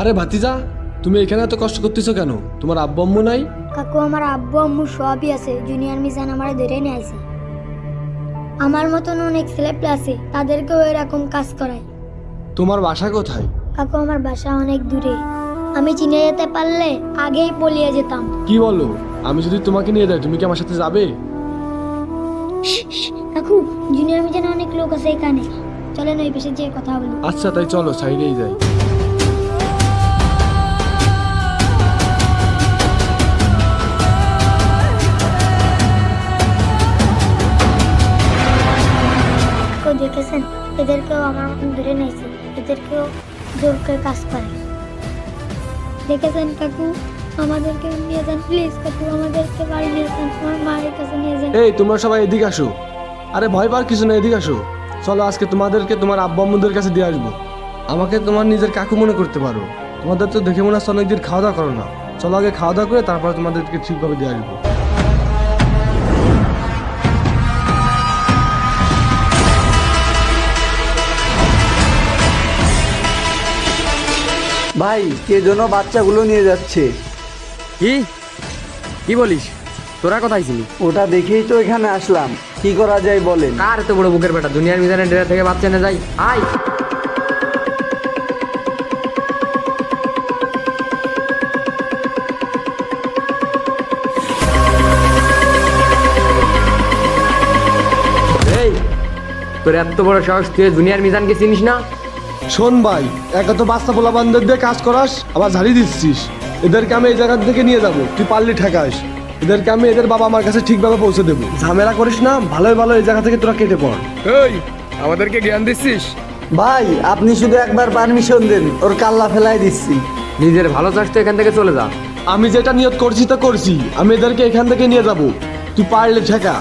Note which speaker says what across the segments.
Speaker 1: আরে ভাতিজা তুমি এখানে এত কষ্ট করতেছো কেন? তোমার আব্বু আম্মু নাই?
Speaker 2: কাকু আমার আব্বু আম্মু সবই আছে জুনিয়র মিজান আমার ধরে নিয়ে আইছে। আমার মতন অনেক ছেলে আছে তাদেরকেও এরকম কাজ করায়।
Speaker 1: তোমার বাসা কোথায়?
Speaker 2: কাকু আমার বাসা অনেক দূরে। আমি চিনে যেতে পারলে আগেই পলিয়ে যেতাম।
Speaker 1: কি বলো? আমি যদি তোমাকে নিয়ে যাই তুমি কি আমার সাথে যাবে?
Speaker 2: কাকু জুনিয়র মিজানে অনেক লোক আছে এখানে। চলেন ওই পাশে যেয়ে কথা বলি।
Speaker 1: আচ্ছা তাই চলো সাইডেই যাই।
Speaker 2: এদেরকেও আমার মতন ধরে নিয়েছে, এদেরকেও জোর করে কাজ করে। দেখেছেন কাকু? আমাদেরকে নিয়ে যান প্লিজ কাকু, আমাদেরকে বাড়ি নিয়ে যান আমার মায়ের কাছে নিয়ে যান।
Speaker 1: এই, তোমরা সবাই এদিকে আসো। আরে ভয় পাওয়ার কিছু না এদিকে আসো। চলো আজকে তোমাদেরকে তোমার আব্বা আম্মুদের কাছে দিয়ে আসব। আমাকে তোমার নিজের কাকু মনে করতে পারো। তোমাদের তো দেখে মনে হচ্ছে অনেকদিন খাওয়া দাওয়া করো না। চলো আগে খাওয়া দাওয়া করে তারপর তোমাদেরকে ঠিকভাবে দিয়ে আসব।
Speaker 3: ভাই কে যেন বাচ্চাগুলো নিয়ে যাচ্ছে।
Speaker 4: কি? কি বলিস? তোরা কোথায় ছিলি?
Speaker 3: ওটা দেখেই তো এখানে আসলাম। কি করা যায় বলেন।
Speaker 4: কার এত বড় বুকের বেটা? দুনিয়ার মিজানের ডেরা থেকে বাচ্চা এনে যাই। আয়! তোর এত বড় সাহস তুই দুনিয়ার মিজানকে চিনিস না?
Speaker 1: শোন ভাই একে তো বাচ্চা পোলা বান্ধব দিয়ে কাজ করাস আবার ঝাড়ি দিচ্ছিস। এদেরকে আমি এই জায়গা থেকে নিয়ে যাব তুই পারলি ঠেকাস। এদেরকে আমি এদের বাবা আমার কাছে ঠিকভাবে পৌঁছে দেবো। ঝামেলা করিস না ভালোই ভালো এই জায়গা থেকে তোরা কেটে পড়।
Speaker 5: এই আমাদেরকে জ্ঞান দিচ্ছিস?
Speaker 3: ভাই আপনি শুধু একবার পারমিশন দেন ওর কাল্লা ফেলাই দিচ্ছি।
Speaker 4: নিজের ভালো চাস তো এখান থেকে চলে যা।
Speaker 1: আমি যেটা নিয়ত করছি তা করছি। আমি এদেরকে এখান থেকে নিয়ে যাব। তুই পারলে ঠেকা।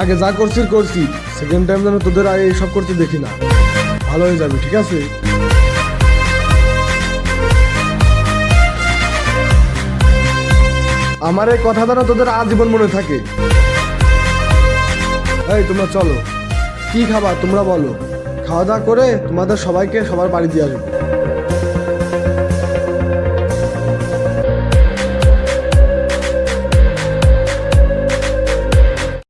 Speaker 1: আগে যা করছি করছি। সেকেন্ড টাইম যেন তোদের আর এইসব করতে দেখি না। ভালো হয়ে যাবে, ঠিক আছে? আমার এই কথা যেন তোদের আজীবন মনে থাকে। এই, তোমরা চলো। কি খাবার তোমরা বলো। খাওয়া দাওয়া করে তোমাদের সবাইকে সবার বাড়ি দিয়ে আসব।